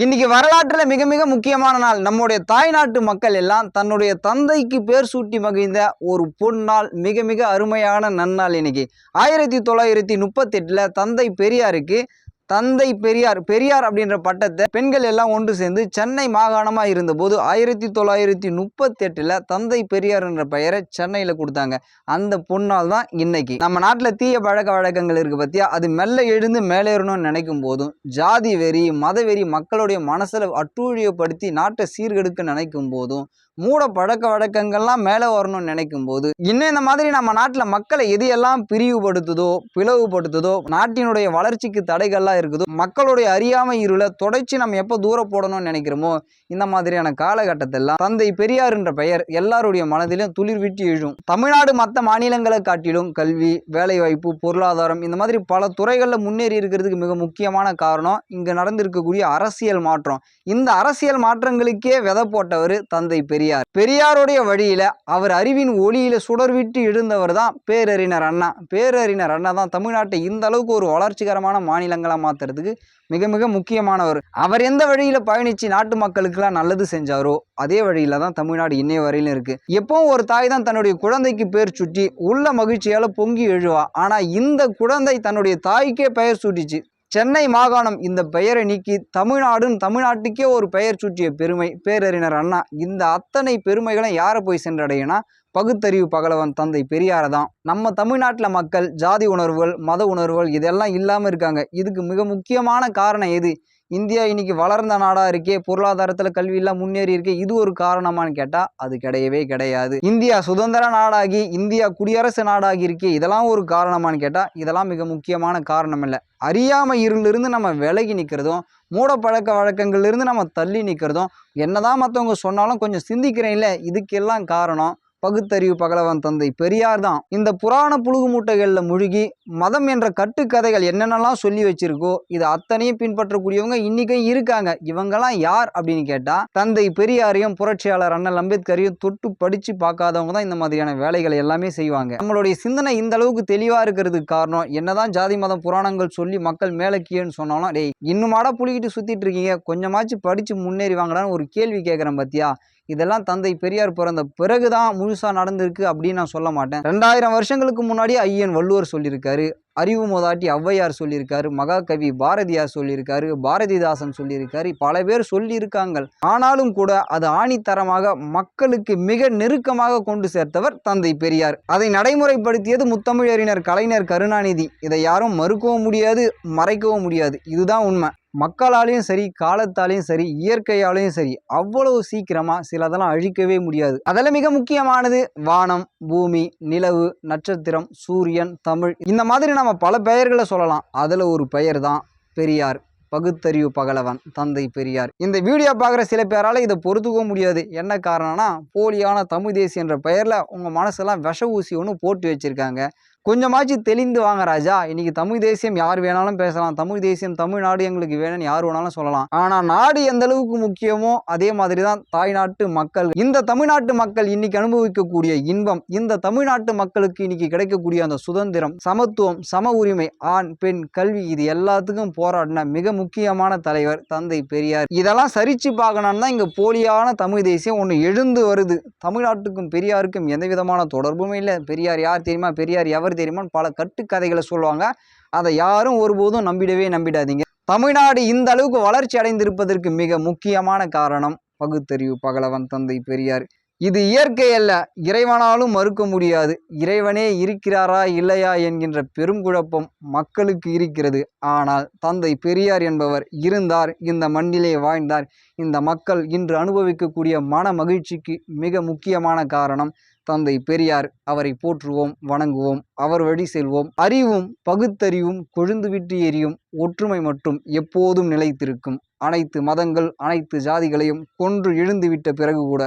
இன்னைக்கு வரலாற்றில் மிக மிக முக்கியமான நாள். நம்முடைய தாய்நாட்டு மக்கள் எல்லாம் தன்னுடைய தந்தைக்கு பேர் சூட்டி மகிழ்ந்த ஒரு பொன்னாள் மிக மிக அருமையான நன்னாள் இன்னைக்கு. ஆயிரத்தி தொள்ளாயிரத்தி முப்பத்தெட்டில் தந்தை பெரியாருக்கு தந்தை பெரியார் பெரியார் அப்படின்ற பட்டத்தை பெண்கள் எல்லாம் ஒன்று சேர்ந்து சென்னை மாகாணமாக இருந்தபோது ஆயிரத்தி தொள்ளாயிரத்தி முப்பத்தெட்டில் தந்தை பெரியார் என்ற பெயரை சென்னையில் கொடுத்தாங்க. அந்த பொண்ணால் தான் இன்னைக்கு. நம்ம நாட்டில் தீய பழக்க வழக்கங்கள் இருக்குது பத்தியா? அது மெல்ல எழுந்து மேலேறணும்னு நினைக்கும் போதும் ஜாதி வெறி மதவெறி மக்களுடைய மனசில் அட்டூழியப்படுத்தி நாட்டை சீர்கெடுக்க நினைக்கும் போதும் மூட பழக்க வழக்கங்கள்லாம் மேலே வரணும்னு நினைக்கும் போது இன்னும் இந்த மாதிரி நம்ம நாட்டில் மக்களை எது எல்லாம் பிரிவுபடுத்துதோ பிளவுபடுத்துதோ நாட்டினுடைய வளர்ச்சிக்கு தடைகள்லாம் இருக்குதோ மக்களுடைய அறியாமை இருளை தொடச்சி நம்ம எப்போ தூர போடணும்னு நினைக்கிறோமோ இந்த மாதிரியான காலகட்டத்தெல்லாம் தந்தை பெரியார் என்ற பெயர் எல்லாருடைய மனதிலும் துளிர் விட்டு எழும். தமிழ்நாடு மற்ற மாநிலங்களை காட்டிலும் கல்வி வேலைவாய்ப்பு பொருளாதாரம் இந்த மாதிரி பல துறைகளில் முன்னேறி இருக்கிறதுக்கு மிக முக்கியமான காரணம் இங்கே நடந்திருக்கக்கூடிய அரசியல் மாற்றம். இந்த அரசியல் மாற்றங்களுக்கே விதை போட்டவர் தந்தை பெரியார். பெரியாருடைய வழியில் அவர் அறிவின் ஒளியில் சுடர்விட்டு எழுந்தவர் தான் பேரறிஞர் அண்ணா. பேரறிஞர் அண்ணா தான் தமிழ்நாட்டை இந்த அளவுக்கு ஒரு வளர்ச்சிகரமான மாநிலங்களாக மாற்றுறதுக்கு மிக மிக முக்கியமானவர். அவர் எந்த வழியில் பயணிச்சு நாட்டு மக்களுக்கெல்லாம் நல்லது செஞ்சாரோ அதே வழியில தான் தமிழ்நாடு இன்னைய வரையிலும் இருக்குது எப்பவும் ஒரு தாய் தான் தன்னுடைய குழந்தைக்கு பேர் சுட்டி உள்ள மகிழ்ச்சியால் பொங்கி எழுவா. ஆனால் இந்த குழந்தை தன்னுடைய தாய்க்கே பெயர் சூட்டிச்சு. சென்னை மாகாணம் இந்த பெயரை நீக்கி தமிழ்நாடுன்னு தமிழ்நாட்டுக்கே ஒரு பெயர் சூட்டிய பெருமை பேரறிஞர் அண்ணா. இந்த அத்தனை பெருமைகளும் யாரை போய் சென்றடையினா பகுத்தறிவு பகலவன் தந்தை பெரியாரை தான். நம்ம தமிழ்நாட்டில் மக்கள் ஜாதி உணர்வுகள் மத உணர்வுகள் இதெல்லாம் இல்லாமல் இருக்காங்க. இதுக்கு மிக முக்கியமான காரணம் எது? இந்தியா இன்றைக்கி வளர்ந்த நாடாக இருக்கே பொருளாதாரத்தில் கல்வியெல்லாம் முன்னேறி இருக்கே இது ஒரு காரணமான்னு கேட்டால் அது கிடையவே கிடையாது. இந்தியா சுதந்திர நாடாகி இந்தியா குடியரசு நாடாகி இருக்கே இதெல்லாம் ஒரு காரணமான்னு கேட்டால் இதெல்லாம் மிக முக்கியமான காரணம் இல்லை. அறியாமை இருளிலிருந்து நம்ம விலகி நிற்கிறதும் மூட பழக்க வழக்கங்கள்லேருந்து நம்ம தள்ளி நிற்கிறதும் என்னதான் மற்றவங்க சொன்னாலும் கொஞ்சம் சிந்திக்கிறேன்ல இதுக்கெல்லாம் காரணம். பகுத்தறிவு பகலவன் தந்தை பெரியார் தான். இந்த புராண புழுகு மூட்டைகளில் முழுகி மதம் என்ற கட்டுக்கதைகள் என்னென்னலாம் சொல்லி வச்சிருக்கோ இது அத்தனையும் பின்பற்றக்கூடியவங்க இன்னைக்கும் இருக்காங்க. இவங்கெல்லாம் யார் அப்படின்னு கேட்டால் தந்தை பெரியாரையும் புரட்சியாளர் அண்ணல் அம்பேத்கரையும் தொட்டு படித்து பார்க்காதவங்க தான் இந்த மாதிரியான வேலைகளை எல்லாமே செய்வாங்க. நம்மளுடைய சிந்தனை இந்த அளவுக்கு தெளிவாக இருக்கிறதுக்கு காரணம் என்னதான் ஜாதி மதம் புராணங்கள் சொல்லி மக்கள் மேலே கீழேன்னு சொன்னாலும் டேய் இன்னுமாடா புளிக்கிட்டு சுற்றிட்டு இருக்கீங்க கொஞ்சமாச்சு படித்து முன்னேறி வாங்கடான்னு ஒரு கேள்வி கேட்குறேன் பார்த்தியா இதெல்லாம் தந்தை பெரியார் பிறந்த பிறகுதான் முழுசா நடந்திருக்கு அப்படின்னு நான் சொல்ல மாட்டேன். ரெண்டாயிரம் வருஷங்களுக்கு முன்னாடி ஐயன் வள்ளுவர் சொல்லியிருக்காரு அறிவு மோதாட்டி ஔவையார் சொல்லியிருக்காரு மகாகவி பாரதியார் சொல்லியிருக்காரு பாரதிதாசன் சொல்லியிருக்காரு பல பேர் சொல்லியிருக்காங்க. ஆனாலும் கூட அது ஆணித்தரமாக மக்களுக்கு மிக நெருக்கமாக கொண்டு சேர்த்தவர் தந்தை பெரியார். அதை நடைமுறைப்படுத்தியது முத்தமிழறிஞர் கலைஞர் கருணாநிதி. இதை யாரும் மறுக்கவும் முடியாது மறைக்கவும் முடியாது. இதுதான் உண்மை. மக்களாலையும் சரி காலத்தாலையும் சரி இயற்கையாலையும் சரி அவ்வளவு சீக்கிரமாக சிலதெல்லாம் அழிக்கவே முடியாது. அதில் மிக முக்கியமானது வானம் பூமி நிலவு நட்சத்திரம் சூரியன் தமிழ். இந்த மாதிரி நம்ம பல பெயர்களை சொல்லலாம். அதில் ஒரு பெயர் தான் பெரியார். பகுத்தறிவு பகலவன் தந்தை பெரியார். இந்த வீடியோ பார்க்குற சில பேரால் இதை பொறுத்துக்க முடியாது. என்ன காரணம்னா போலியான தமிழ் தேசி என்ற பெயரில் உங்கள் மனசெல்லாம் விஷ ஊசி ஒன்று போட்டு வச்சுருக்காங்க. கொஞ்சமாச்சு தெளிந்து வாங்க ராஜா. இன்னைக்கு தமிழ் தேசியம் யார் வேணாலும் பேசலாம். தமிழ் தேசியம் தமிழ்நாடு எங்களுக்கு வேணும்னு யார் வேணாலும் சொல்லலாம். ஆனால் நாடு எந்த அளவுக்கு முக்கியமோ அதே மாதிரி தான் தாய்நாட்டு மக்கள். இந்த தமிழ்நாட்டு மக்கள் இன்னைக்கு அனுபவிக்கக்கூடிய இன்பம் இந்த தமிழ்நாட்டு மக்களுக்கு இன்னைக்கு கிடைக்கக்கூடிய அந்த சுதந்திரம் சமத்துவம் சம உரிமை ஆண் பெண் கல்வி இது எல்லாத்துக்கும் போராடின மிக முக்கியமான தலைவர் தந்தை பெரியார். இதெல்லாம் சரிச்சு பார்க்கணும்னு தான் இங்கே போலியான தமிழ் தேசியம் ஒன்று எழுந்து வருது. தமிழ்நாட்டுக்கும் பெரியாருக்கும் எந்த விதமான தொடர்புமே இல்லை. பெரியார் யார் தெரியுமா? பெரியார் எவர் தெரியுமான்னு பல கட்டுக்கதைகளை சொல்லுவாங்க. அதை யாரும் ஒருபோதும் நம்பிடவே நம்பிடாதீங்க. தமிழ்நாடு இந்த அளவுக்கு வளர்ச்சி அடைந்திருப்பதற்கு மிக முக்கியமான காரணம் பகுத்தறிவு பகலவன் தந்தை பெரியார். இது இயற்கை அல்ல. இறைவனாலும் மறுக்க முடியாது. இறைவனே இருக்கிறாரா இல்லையா என்கின்ற பெருங்குழப்பம் மக்களுக்கு இருக்கிறது. ஆனால் தந்தை பெரியார் என்பவர் இருந்தார் இந்த மண்ணிலே வாழ்ந்தார். இந்த மக்கள் இன்று அனுபவிக்கக்கூடிய மன மகிழ்ச்சிக்கு மிக முக்கியமான காரணம் தந்தை பெரியார் அவரை போற்றுவோம் வணங்குவோம் அவர் வழி செல்வோம். அறிவும் பகுத்தறிவும் கொழுந்துவிட்டு எரியும். ஒற்றுமை மட்டும் எப்போதும் நிலைத்திருக்கும். அனைத்து மதங்கள் அனைத்து ஜாதிகளையும் கொன்று எழுந்துவிட்ட பிறகு கூட